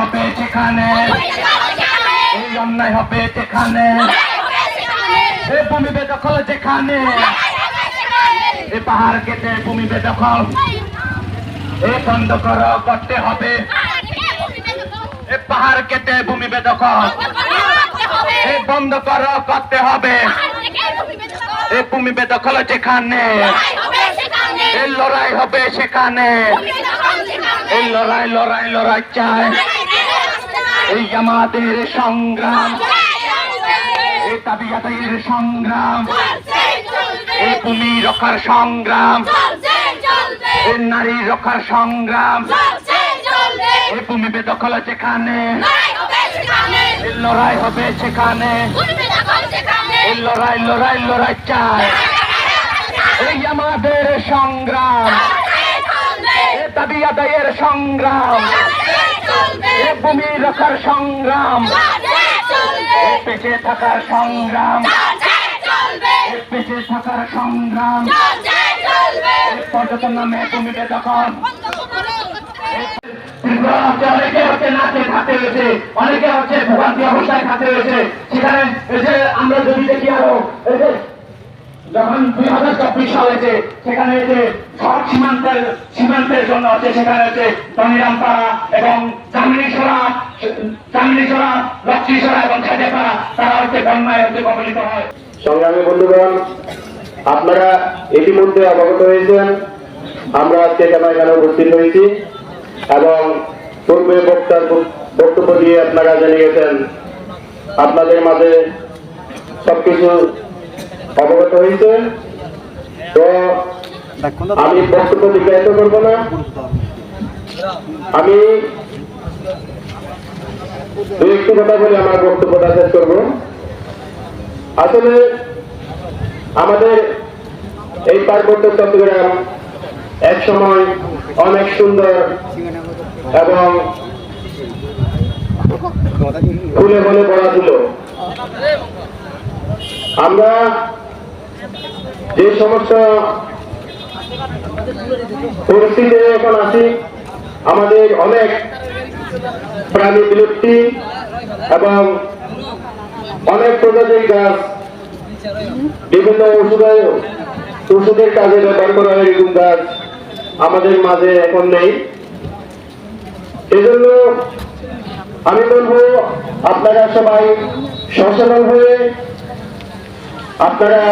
হবে যেখানে এই অন্যায় হবে যেখানে এ ভূমি বেদখল যেখানে। এ পাহাড় কেটে ভূমি বেদখল এ বন্ধ করো, করতে হবে। এ পাহাড় কেটে ভূমি বেদখল এ বন্ধ করো, করতে হবে। এ ভূমি বেদখল যেখানে। এই লড়াই হবে সেখানে। এই লড়াই লড়াই লড়াই চাই। এই আমাদের সংগ্রাম। দাবি আদায়ের সংগ্রাম। এই ভূমি রক্ষার সংগ্রাম। এই নারী রক্ষার সংগ্রাম। এই ভূমি বেদখল যেখানে। লড়াই হবে সেখানে। এই লড়াই লড়াই লড়াই চাই। এই আমাদের সংগ্রাম। এ দাবি আদায়ের সংগ্রাম। এ ভূমি রক্ষার সংগ্রাম। বেঁচে থাকার সংগ্রাম। বেঁচে থাকার সংগ্রাম। পর্যটন নামে ভূমি বেদখল ত্রিপুরা রাজ্যে অনেকে হচ্ছে নাচে খাতে রয়েছে অনেকে হচ্ছে ভোগান্তি অবস্থায় খাতে রয়েছে সেখানে আমরা যদি দেখি আরও যখন দুই হাজার চব্বিশ সাল হয়েছে সেখানে যে সড়ক সীমান্তের সীমান্তের জন্য আছে, সেখানে হচ্ছে টনিরামপাড়া এবং চামড়িসরা চামড়িসরা লক্ষ্মীসরা এবং খেদেপাড়া, তারা হচ্ছে বন্যায় হচ্ছে কবলিত হয়। সংগ্রামী বন্ধুগণ, আপনারা ইতিমধ্যে অবগত হয়েছেন, আমরা আজকে কেন উপস্থিত হয়েছি এবং পূর্বে বক্তার বক্তব্য দিয়ে আপনারা জেনে গেছেন আপনাদের মাঝে সবকিছু অবগত হয়েছে তো আমি বক্তব্য দীর্ঘায়িত করব না। আমি একটি কথা বলে আমার বক্তব্যটা শেষ করব। আসলে আমাদের এই পার্বত্য চট্টগ্রাম এক সময় অনেক সুন্দর এবং ফুলে ফুলে পড়া ছিল আমরা যে সমস্যা পরিস্থিতি এখন আছি, আমাদের অনেক প্রাণী বিলুপ্তি এবং অনেক প্রজাতির গাছ বিভিন্ন ওষুধের ওষুধের কাজে ব্যবহার করা হয় এরকম গাছ আমাদের মাঝে এখন নেই। এজন্য আমি বলব, আপনারা সবাই সচেতন হয়ে আপনারা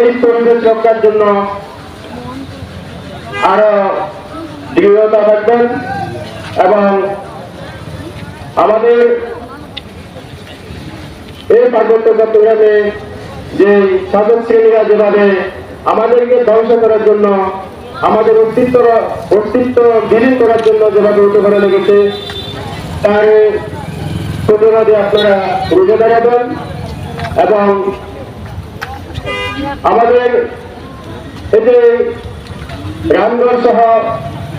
এই পরিবেশ রক্ষার জন্য আরও দৃঢ়তা থাকবেন এবং আমাদের এই পার্বত্য চট্টগ্রামে যে শাসক শ্রেণীরা যেভাবে আমাদেরকে ধ্বংস করার জন্য, আমাদের অস্তিত্ব অস্তিত্ব বিলীন করার জন্য যেভাবে উঠে করে লেগেছে, তার প্রতিবাদে আপনারা রুখে দাঁড়াবেন এবং আমাদের যে রামগড় সহ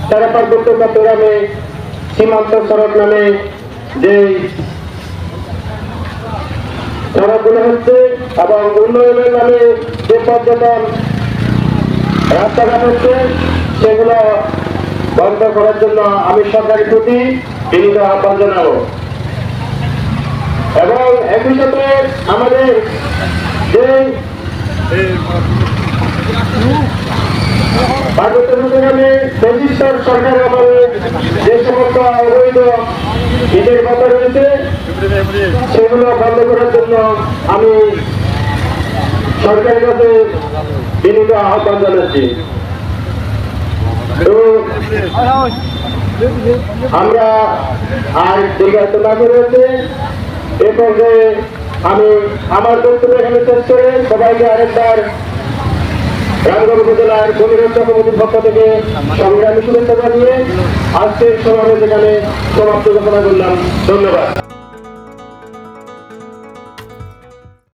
তারা পার্বত্য চট্টগ্রামে সীমান্ত সড়ক নামে যে সড়কগুলো হচ্ছে এবং উন্নয়নের নামে যে পর্যটন রাস্তাঘাট হচ্ছে, সেগুলো বন্ধ করার জন্য আমি সরকারের প্রতি বিনীত আহ্বান জানাব। এবং একই সাথে আমাদের যে পার্বত্য চট্টগ্রামে পঁচিশটার সরকার আমলে যে সমস্ত অবৈধ ঈদের কথা রয়েছে, সেগুলো বন্ধ করার জন্য আমি সরকারের কাছে বিনীত আহ্বান জানাচ্ছি। আমরা আর দীর্ঘায়িত না করে এ পর্যায়ে আমি, আমার বক্তব্য এখানে শেষ করে সবাইকে আরেকবার রামগড় উপজেলার পরিরক্ষা চক্রবর্তীর পক্ষ থেকে সংগ্রামী শুভেচ্ছা জানিয়ে আজকের সমাবেশ এখানে সমাপ্ত ঘোষণা করলাম। ধন্যবাদ।